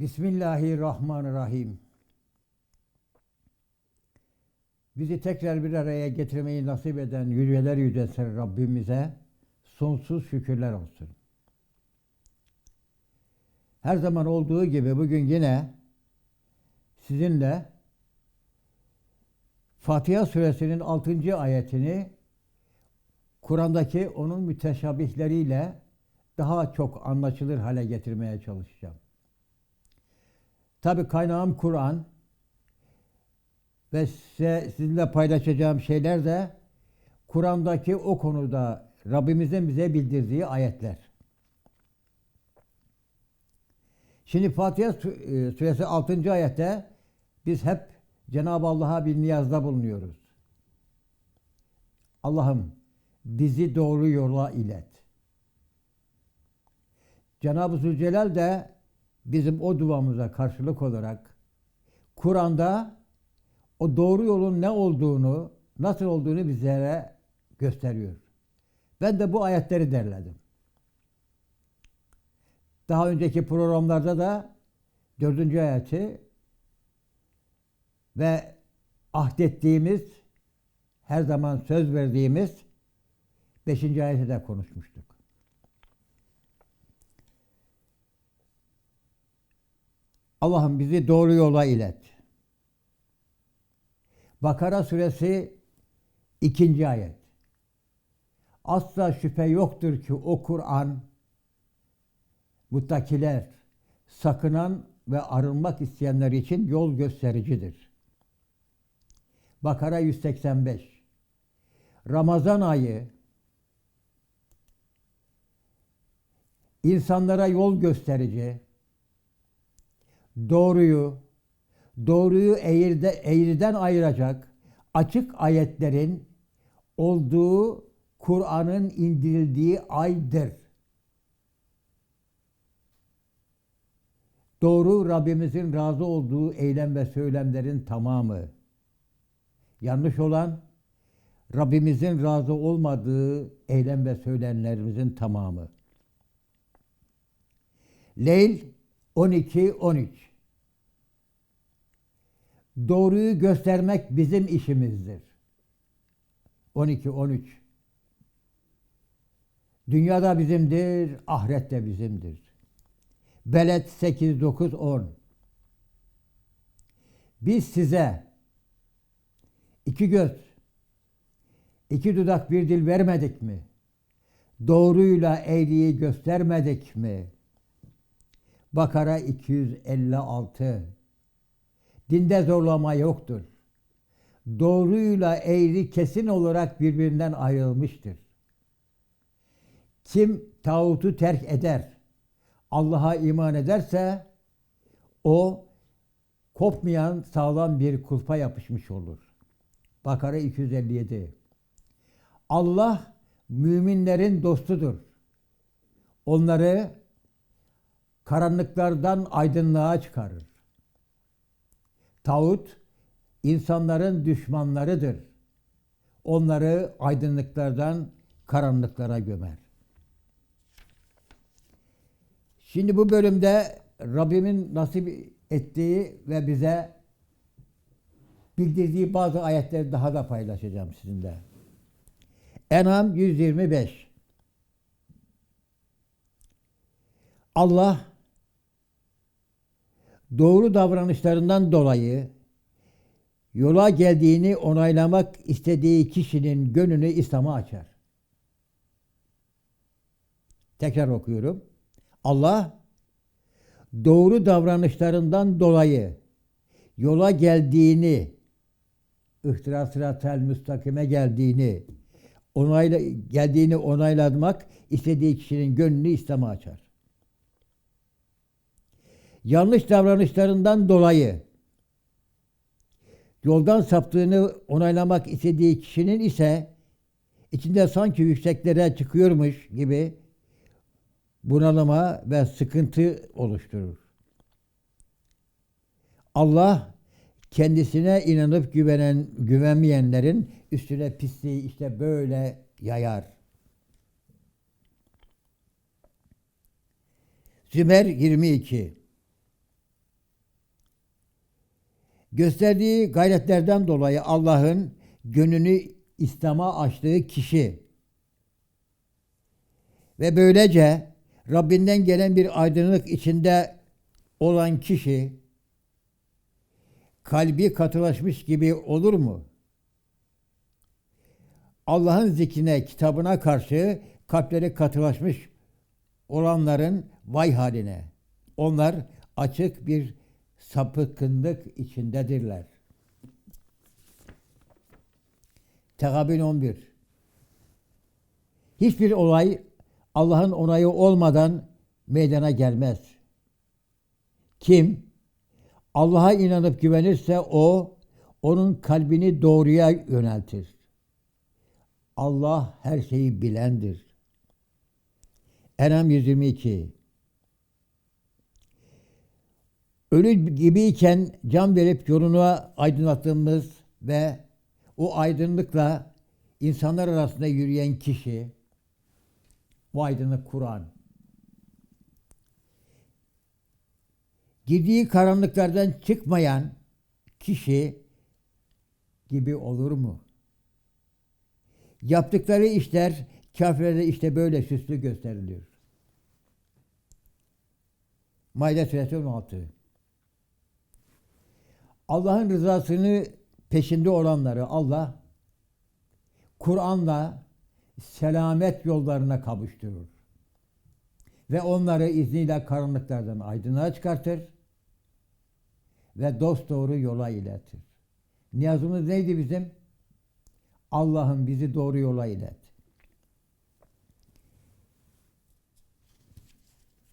Bismillahirrahmanirrahim. Bizi tekrar bir araya getirmeyi nasip eden yüceler yücesi Rabbimize sonsuz şükürler olsun. Her zaman olduğu gibi bugün yine sizinle Fatiha suresinin 6. ayetini Kur'an'daki onun müteşabihleriyle daha çok anlaşılır hale getirmeye çalışacağım. Tabi kaynağım Kur'an ve size, sizinle paylaşacağım şeyler de Kur'an'daki o konuda Rabbimizin bize bildirdiği ayetler. Şimdi Fatiha e, suresi 6. ayette biz hep Cenab-ı Allah'a bir niyazda bulunuyoruz. Allah'ım bizi doğru yola ilet. Cenab-ı Zülcelal de bizim o duamıza karşılık olarak Kur'an'da o doğru yolun ne olduğunu, nasıl olduğunu bizlere gösteriyor. Ben de bu ayetleri derledim. Daha önceki programlarda da dördüncü ayeti ve ahdettiğimiz, her zaman söz verdiğimiz beşinci ayeti de konuşmuştuk. Allah'ım bizi doğru yola ilet. Bakara suresi ikinci ayet. Asla şüphe yoktur ki o Kur'an muttakiler, sakınan ve arınmak isteyenler için yol göstericidir. Bakara 185 Ramazan ayı insanlara yol gösterici, doğruyu, doğruyu eğride, eğriden ayıracak açık ayetlerin olduğu Kur'an'ın indirildiği aydır. Doğru Rabbimizin razı olduğu eylem ve söylemlerin tamamı. Yanlış olan Rabbimizin razı olmadığı eylem ve söylemlerimizin tamamı. Leyl 12-13 Doğruyu göstermek bizim işimizdir. 12-13 Dünyada bizimdir, ahirette bizimdir. Beled 8-9-10 Biz size iki göz, iki dudak bir dil vermedik mi? Doğruyla eğriyi göstermedik mi? Bakara 256 Dinde zorlama yoktur. Doğruyla eğri kesin olarak birbirinden ayrılmıştır. Kim tağutu terk eder, Allah'a iman ederse o kopmayan sağlam bir kulpa yapışmış olur. Bakara 257 Allah müminlerin dostudur. Onları karanlıklardan aydınlığa çıkarır. Tağut insanların düşmanlarıdır. Onları aydınlıklardan karanlıklara gömer. Şimdi bu bölümde Rabbimin nasip ettiği ve bize bildirdiği bazı ayetleri daha da paylaşacağım sizinle. En'am 125 Allah doğru davranışlarından dolayı yola geldiğini onaylamak istediği kişinin gönlünü İslam'a açar. Tekrar okuyorum. Allah doğru davranışlarından dolayı yola geldiğini, ihtiras sıratel müstakime geldiğini, onayla, geldiğini onaylamak istediği kişinin gönlünü İslam'a açar. Yanlış davranışlarından dolayı yoldan saptığını onaylamak istediği kişinin ise içinde sanki yükseklere çıkıyormuş gibi bunalıma ve sıkıntı oluşturur. Allah kendisine inanıp güvenen güvenmeyenlerin üstüne pisliği işte böyle yayar. Zümer 22 Gösterdiği gayretlerden dolayı Allah'ın gönlünü İslam'a açtığı kişi ve böylece Rabbinden gelen bir aydınlık içinde olan kişi kalbi katılaşmış gibi olur mu? Allah'ın zikrine, kitabına karşı kalpleri katılaşmış olanların vay haline. Onlar açık bir sapıkınlık içindedirler. Tekabün 11 Hiçbir olay Allah'ın onayı olmadan meydana gelmez. Kim Allah'a inanıp güvenirse o onun kalbini doğruya yöneltir. Allah her şeyi bilendir. Enam 122 Ölü gibiyken can verip yolunu aydınlattığımız ve o aydınlıkla insanlar arasında yürüyen kişi bu aydınlık Kur'an. Girdiği karanlıklardan çıkmayan kişi gibi olur mu? Yaptıkları işler kafirlere işte böyle süslü gösteriliyor. Maide suresi 16. Allah'ın rızasını peşinde olanları Allah Kur'an'la selamet yollarına kavuşturur. Ve onları izniyle karanlıklardan aydınlığa çıkartır ve dost doğru yola iletir. Niyazımız neydi bizim? Allah'ım bizi doğru yola ilet.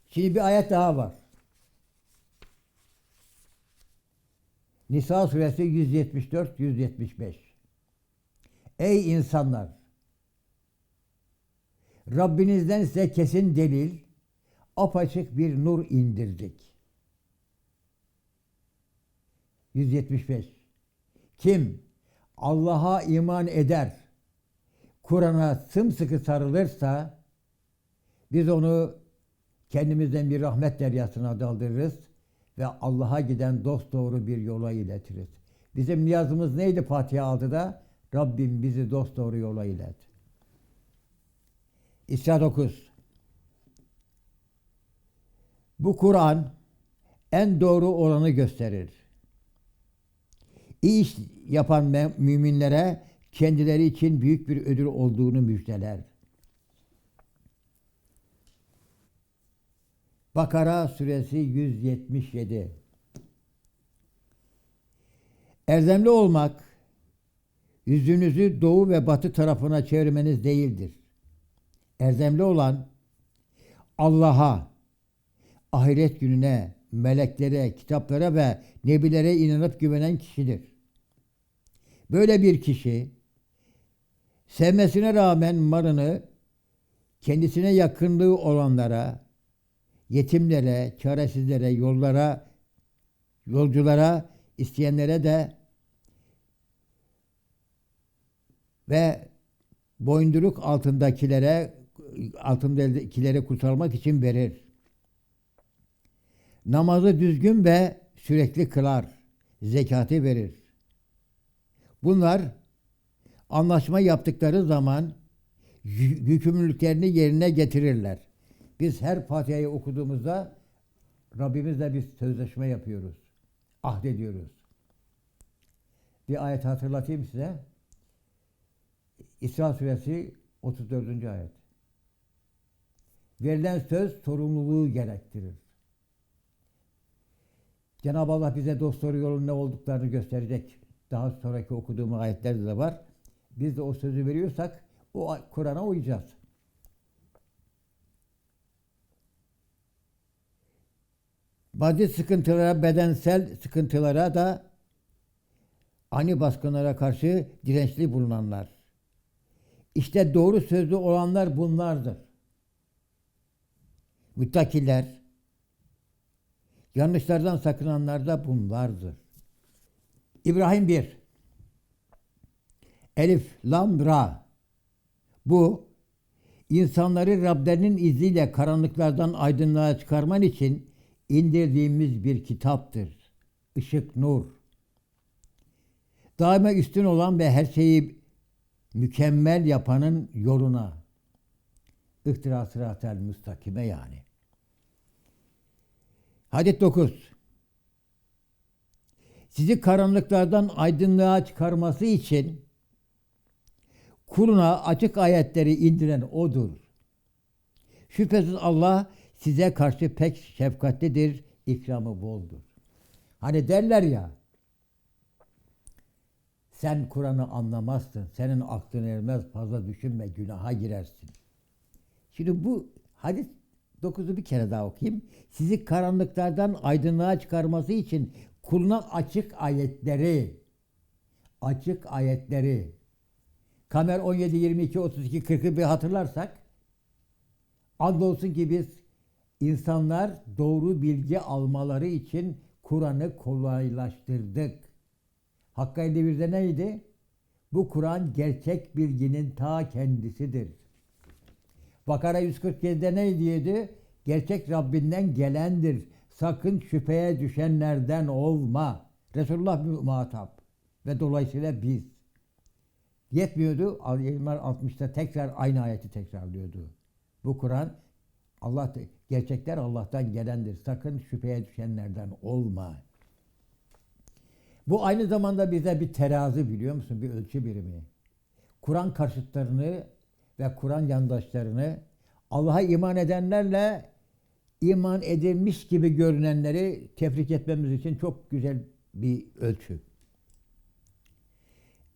Şimdi bir ayet daha var. Nisa suresi 174-175 Ey insanlar! Rabbinizden size kesin delil, apaçık bir nur indirdik. 175 Kim Allah'a iman eder, Kur'an'a sımsıkı sarılırsa biz onu kendimizden bir rahmet deryasına daldırırız ve Allah'a giden dost doğru bir yola iletiriz. Bizim niyazımız neydi Fatiha 6'da? Rabbim bizi dost doğru yola ilet. İsra 9 Bu Kur'an en doğru olanı gösterir. İyi iş yapan müminlere kendileri için büyük bir ödül olduğunu müjdeler. Bakara suresi 177 Erdemli olmak, yüzünüzü doğu ve batı tarafına çevirmeniz değildir. Erdemli olan, Allah'a, ahiret gününe, meleklere, kitaplara ve nebilere inanıp güvenen kişidir. Böyle bir kişi, sevmesine rağmen malını kendisine yakınlığı olanlara, yetimlere, çaresizlere, yollara, yolculara, isteyenlere de ve boyunduruk altındakilere altındakilere kurtarmak için verir. Namazı düzgün ve sürekli kılar. Zekatı verir. Bunlar anlaşma yaptıkları zaman yükümlülüklerini yerine getirirler. Biz her Fatiha'yı okuduğumuzda Rabbimizle bir sözleşme yapıyoruz. Ahdediyoruz. Bir ayet hatırlatayım size. İsra suresi 34. ayet. Verilen söz sorumluluğu gerektirir. Cenab-ı Allah bize dost doğru yolun ne olduklarını gösterecek. Daha sonraki okuduğum ayetlerde de var. Biz de o sözü veriyorsak o Kur'an'a uyacağız. Maddi sıkıntılara, bedensel sıkıntılara da ani baskınlara karşı dirençli bulunanlar. İşte doğru sözlü olanlar bunlardır. Müttakiler, yanlışlardan sakınanlar da bunlardır. İbrahim 1 Elif, Lam, Ra Bu, insanları Rablerinin izniyle karanlıklardan aydınlığa çıkarman için indirdiğimiz bir kitaptır. Işık, nur. daima üstün olan ve her şeyi mükemmel yapanın yoluna. İhtira sıratel müstakime yani. Hadis 9. Sizi karanlıklardan aydınlığa çıkarması için Kur'an'a açık ayetleri indiren O'dur. Şüphesiz Allah size karşı pek şefkatlidir, ikramı boldur. Hani derler ya, sen Kur'an'ı anlamazsın, senin aklın ermez, fazla düşünme, günaha girersin. Şimdi bu hadis 9'u bir kere daha okuyayım. Sizi karanlıklardan aydınlığa çıkarması için kuluna açık ayetleri, açık ayetleri, Kamer 17, 22, 32, 40'ı bir hatırlarsak, andolsun ki biz insanlar doğru bilgi almaları için Kur'an'ı kolaylaştırdık. Hakkı 51'de neydi? Bu Kur'an gerçek bilginin ta kendisidir. Bakara 147'de ne diyordu? Gerçek Rabbinden gelendir. Sakın şüpheye düşenlerden olma. Resulullah muhatap. Ve dolayısıyla biz. Yetmiyordu. Ali-İmran 60'ta tekrar aynı ayeti tekrarlıyordu. Bu Kur'an Allah gerçekler Allah'tan gelendir. Sakın şüpheye düşenlerden olma. Bu aynı zamanda bize bir terazi biliyor musun? Bir ölçü birimi. Kur'an karşıtlarını ve Kur'an yandaşlarını Allah'a iman edenlerle iman edilmiş gibi görünenleri tefrik etmemiz için çok güzel bir ölçü.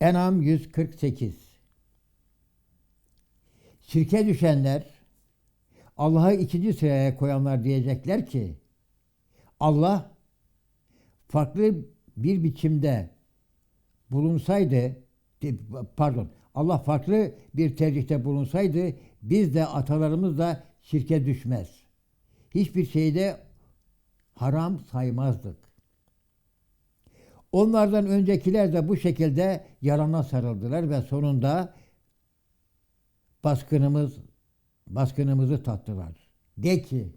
Enam 148 Şirke düşenler Allah'ı ikinci sıraya koyanlar diyecekler ki Allah farklı bir biçimde bulunsaydı pardon Allah farklı bir tercihte bulunsaydı biz de atalarımız da şirke düşmez. Hiçbir şeyde haram saymazdık. Onlardan öncekiler de bu şekilde yarana sarıldılar ve sonunda baskınımız baskınımızı tattılar. De ki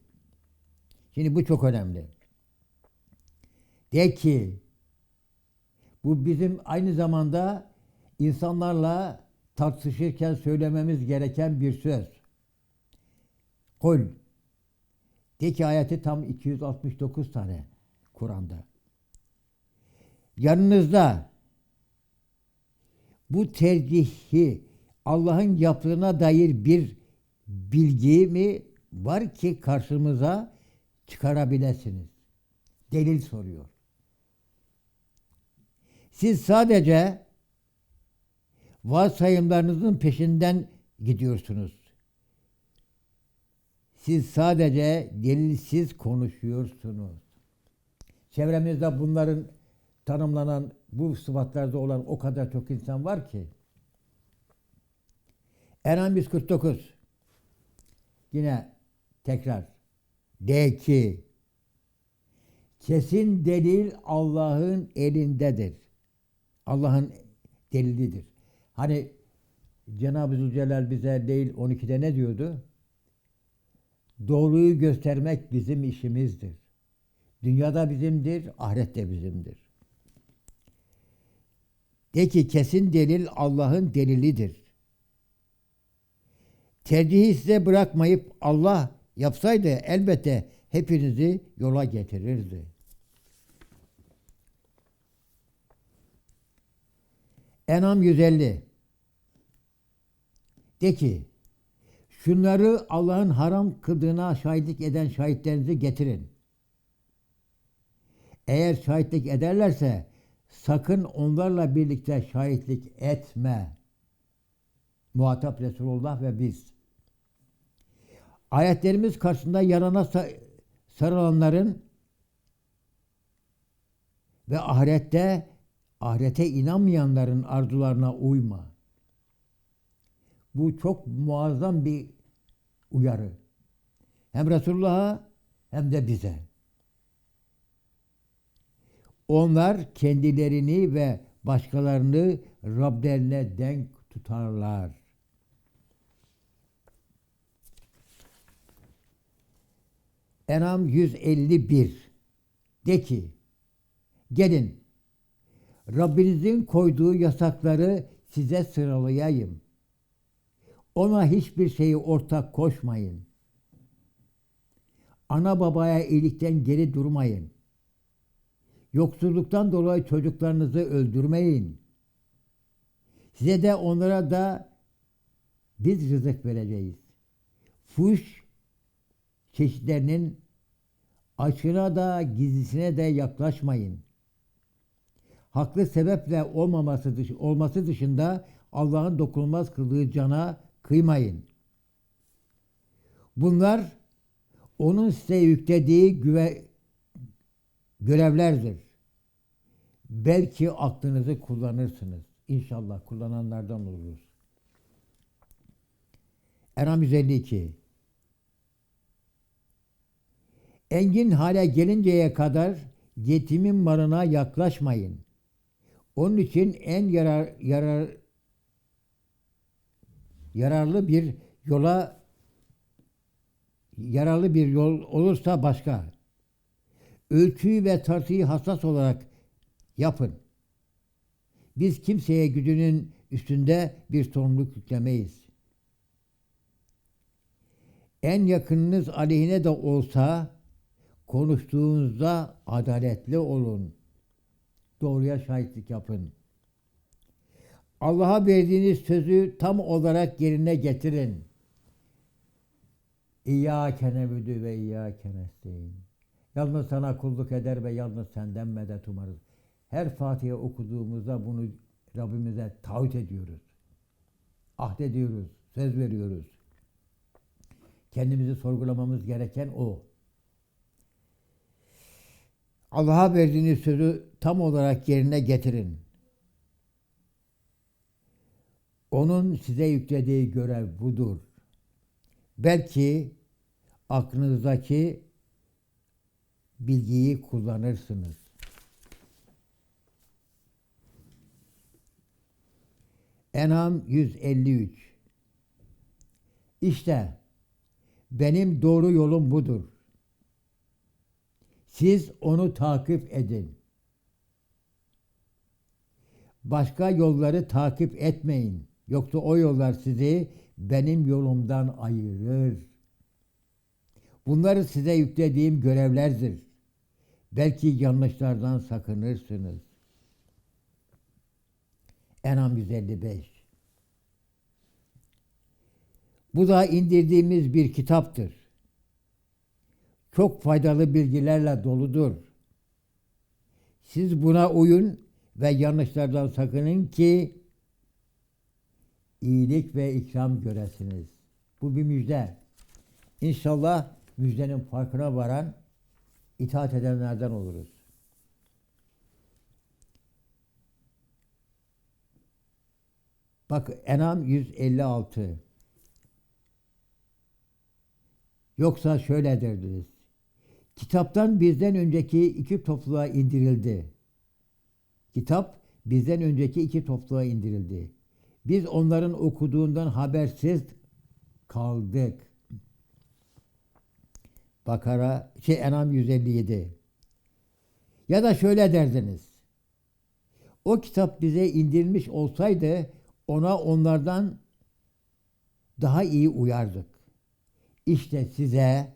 şimdi bu çok önemli. De ki bu bizim aynı zamanda insanlarla tartışırken söylememiz gereken bir söz. Kul. De ki ayeti tam 269 tane Kur'an'da. Yanınızda bu tercihi Allah'ın yaptığına dair bir bilgi mi var ki karşımıza çıkarabilirsiniz? Delil soruyor. Siz sadece varsayımlarınızın peşinden gidiyorsunuz. Siz sadece delilsiz konuşuyorsunuz. Çevremizde bunların tanımlanan bu sıfatlarda olan o kadar çok insan var ki. Enam 149 yine tekrar de ki kesin delil Allah'ın elindedir. Allah'ın delilidir. Hani Cenab-ı Zülcelal bize değil 12'de ne diyordu? Doğruyu göstermek bizim işimizdir. Dünyada bizimdir, ahirette bizimdir. De ki kesin delil Allah'ın delilidir. Tercihi size bırakmayıp Allah yapsaydı elbette hepinizi yola getirirdi. Enam 150 De ki şunları Allah'ın haram kıldığına şahitlik eden şahitlerinizi getirin. Eğer şahitlik ederlerse sakın onlarla birlikte şahitlik etme. Muhatap Resulullah ve biz. Ayetlerimiz karşısında yarana sarılanların ve ahirette ahirete inanmayanların arzularına uyma. Bu çok muazzam bir uyarı. Hem Resulullah'a hem de bize. Onlar kendilerini ve başkalarını Rablerine denk tutarlar. Enam 151 De ki gelin Rabbinizin koyduğu yasakları size sıralayayım. Ona hiçbir şeyi ortak koşmayın. Ana babaya iyilikten geri durmayın. Yoksulluktan dolayı çocuklarınızı öldürmeyin. Size de onlara da biz rızık vereceğiz. Fuş çeşitlerinin açığına da gizlisine de yaklaşmayın. Haklı sebeple olmaması dışı, olması dışında Allah'ın dokunulmaz kıldığı cana kıymayın. Bunlar onun size yüklediği güve, görevlerdir. Belki aklınızı kullanırsınız. İnşallah kullananlardan oluruz. Enam 152 Engin hale gelinceye kadar yetimin malına yaklaşmayın. Onun için en yarar, yarar yararlı bir yola yararlı bir yol olursa başka. Ölçüyü ve tartıyı hassas olarak yapın. Biz kimseye gücünün üstünde bir sorumluluk yüklemeyiz. En yakınınız aleyhine de olsa konuştuğunuzda adaletli olun. Doğruya şahitlik yapın. Allah'a verdiğiniz sözü tam olarak yerine getirin. İyyâke nebüdü ve iyyâke nesteyn. Yalnız sana kulluk eder ve yalnız senden medet umarız. Her Fatiha okuduğumuzda bunu Rabbimize taahhüt ediyoruz. Ahd ediyoruz, söz veriyoruz. Kendimizi sorgulamamız gereken o. Allah'a verdiğiniz sözü tam olarak yerine getirin. Onun size yüklediği görev budur. Belki aklınızdaki bilgiyi kullanırsınız. Enam 153 İşte benim doğru yolum budur. Siz onu takip edin. Başka yolları takip etmeyin. Yoksa o yollar sizi benim yolumdan ayırır. Bunları size yüklediğim görevlerdir. Belki yanlışlardan sakınırsınız. Enam 155 Bu da indirdiğimiz bir kitaptır. Çok faydalı bilgilerle doludur. Siz buna uyun ve yanlışlardan sakının ki iyilik ve ikram göresiniz. Bu bir müjde. İnşallah müjdenin farkına varan, itaat edenlerden oluruz. Bak Enam 156. Yoksa şöyle derdiniz. Kitaptan bizden önceki iki topluluğa indirildi. Kitap bizden önceki iki topluluğa indirildi. Biz onların okuduğundan habersiz kaldık. Bakara, şey Enam 157. Ya da şöyle derdiniz. O kitap bize indirilmiş olsaydı ona onlardan daha iyi uyardık. İşte size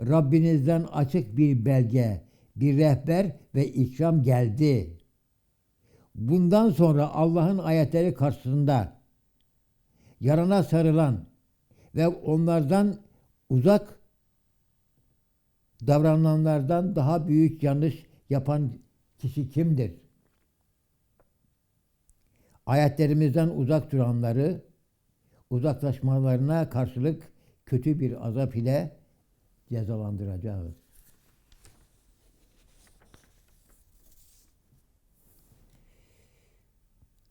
Rabbinizden açık bir belge, bir rehber ve ikram geldi. Bundan sonra Allah'ın ayetleri karşısında yarana sarılan ve onlardan uzak davrananlardan daha büyük yanlış yapan kişi kimdir? Ayetlerimizden uzak duranları uzaklaşmalarına karşılık kötü bir azap ile cezalandıracağız.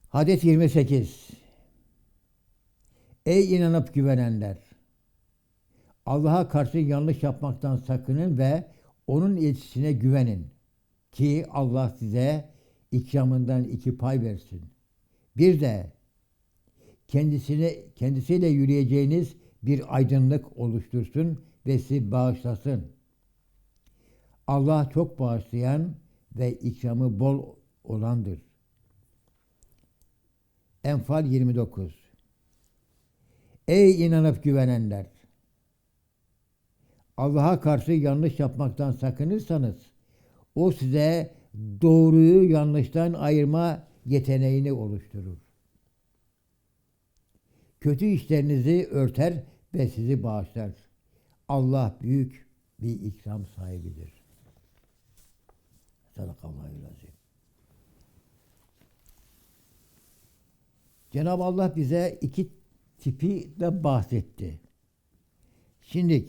Hadis 28 Ey inanıp güvenenler! Allah'a karşı yanlış yapmaktan sakının ve onun elçisine güvenin ki Allah size ikramından iki pay versin. Bir de kendisine kendisiyle yürüyeceğiniz bir aydınlık oluştursun ve bağışlasın. Allah çok bağışlayan ve ikramı bol olandır. Enfal 29 Ey inanıp güvenenler! Allah'a karşı yanlış yapmaktan sakınırsanız o size doğruyu yanlıştan ayırma yeteneğini oluşturur. Kötü işlerinizi örter ve sizi bağışlar. Allah büyük bir ikram sahibidir. Sadakallahülazim. Cenab-ı Allah bize iki tipi de bahsetti. Şimdi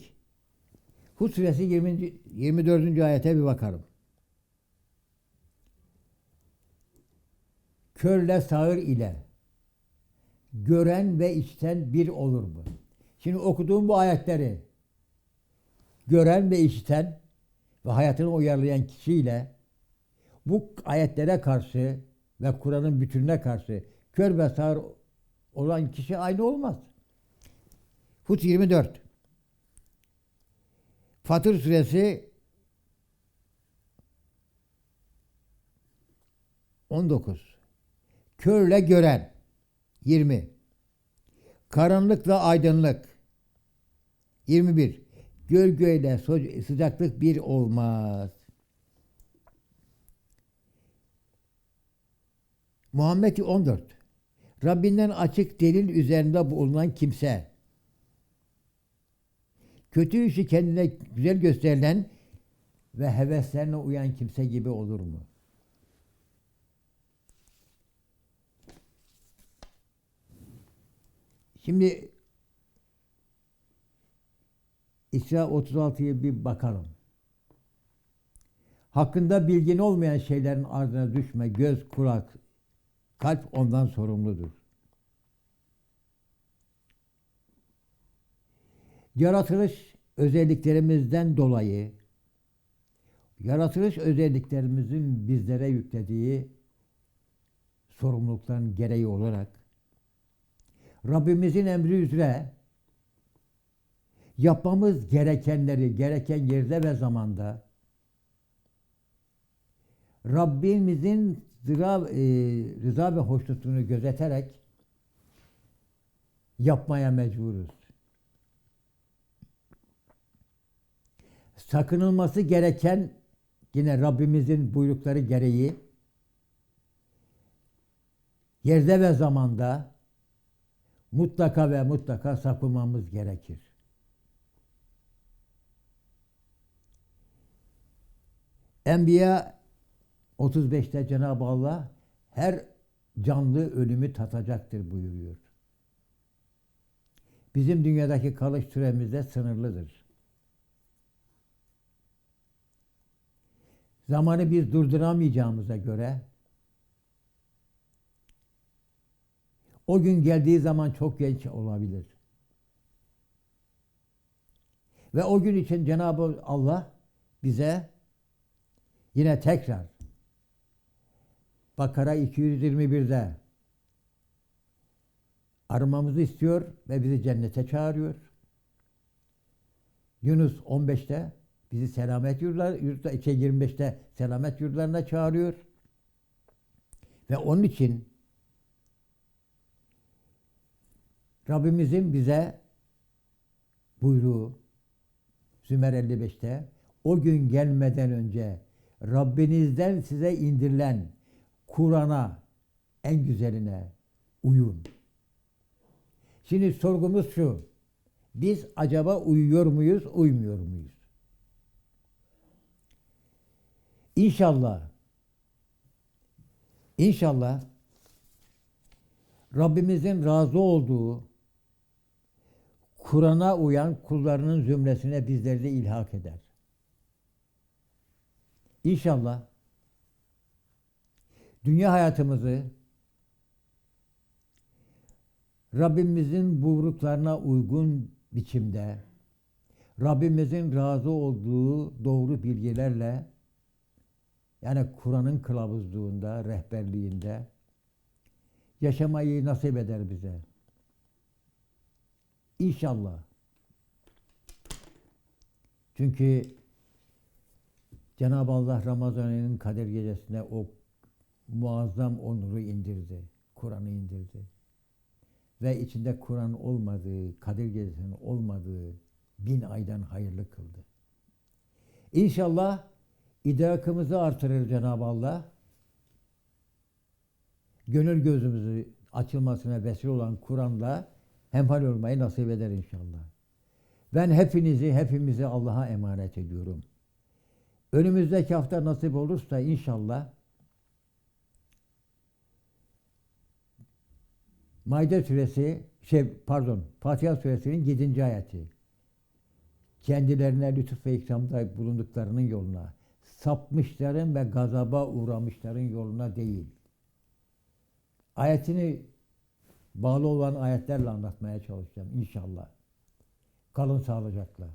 Hud suresi 20. 24. ayete bir bakalım. Körle sağır ile gören ve içten bir olur mu? Şimdi okuduğum bu ayetleri gören ve işiten ve hayatını uyarlayan kişiyle bu ayetlere karşı ve Kur'an'ın bütününe karşı kör ve sağır olan kişi aynı olmaz. Hud 24 Fatır suresi 19 Körle gören 20 Karanlıkla aydınlık 21 Gölgeyle so- sıcaklık bir olmaz. Muhammed 14 Rabbinden açık delil üzerinde bulunan kimse kötü işi kendine güzel gösterilen ve heveslerine uyan kimse gibi olur mu? Şimdi İsra 36'ya bir bakalım. Hakkında bilgin olmayan şeylerin ardına düşme. Göz, kulak, kalp ondan sorumludur. Yaratılış özelliklerimizden dolayı yaratılış özelliklerimizin bizlere yüklediği sorumlulukların gereği olarak Rabbimizin emri üzere yapmamız gerekenleri gereken yerde ve zamanda Rabbimizin zira, e, rıza ve hoşnutluğunu gözeterek yapmaya mecburuz. Sakınılması gereken yine Rabbimizin buyrukları gereği yerde ve zamanda mutlaka ve mutlaka sakınmamız gerekir. Enbiya 35'te Cenab-ı Allah her canlı ölümü tatacaktır buyuruyor. Bizim dünyadaki kalış süremiz de sınırlıdır. Zamanı biz durduramayacağımıza göre o gün geldiği zaman çok genç olabilir. Ve o gün için Cenab-ı Allah bize yine tekrar Bakara 221'de arımamızı istiyor ve bizi cennete çağırıyor. Yunus 15'te bizi selamet yurtlar, yurtta, 25'te selamet yurtlarına çağırıyor. Ve onun için Rabbimizin bize buyruğu Zümer 55'te o gün gelmeden önce Rabbinizden size indirilen Kur'an'a en güzeline uyun. Şimdi sorgumuz şu. Biz acaba uyuyor muyuz, uymuyor muyuz? İnşallah İnşallah Rabbimizin razı olduğu Kur'an'a uyan kullarının zümresine bizleri de ilhak eder. İnşallah dünya hayatımızı Rabbimizin buyruklarına uygun biçimde Rabbimizin razı olduğu doğru bilgilerle yani Kur'an'ın kılavuzluğunda, rehberliğinde yaşamayı nasip eder bize. İnşallah. Çünkü Cenab-ı Allah Ramazan ayının kader gecesine o muazzam onuru indirdi. Kur'an'ı indirdi. Ve içinde Kur'an olmadığı, Kadir Gecesi'nin olmadığı bin aydan hayırlı kıldı. İnşallah idrakımızı artırır Cenab-ı Allah. Gönül gözümüzü açılmasına vesile olan Kur'an'la hemhal olmayı nasip eder inşallah. Ben hepinizi, hepimizi Allah'a emanet ediyorum. Önümüzdeki hafta nasip olursa inşallah Maide suresi, şey pardon, Fatiha suresinin 7. ayeti. Kendilerine lütuf ve ikramda bulunduklarının yoluna, sapmışların ve gazaba uğramışların yoluna değil. Ayetini bağlı olan ayetlerle anlatmaya çalışacağım inşallah. Kalın sağlıcakla.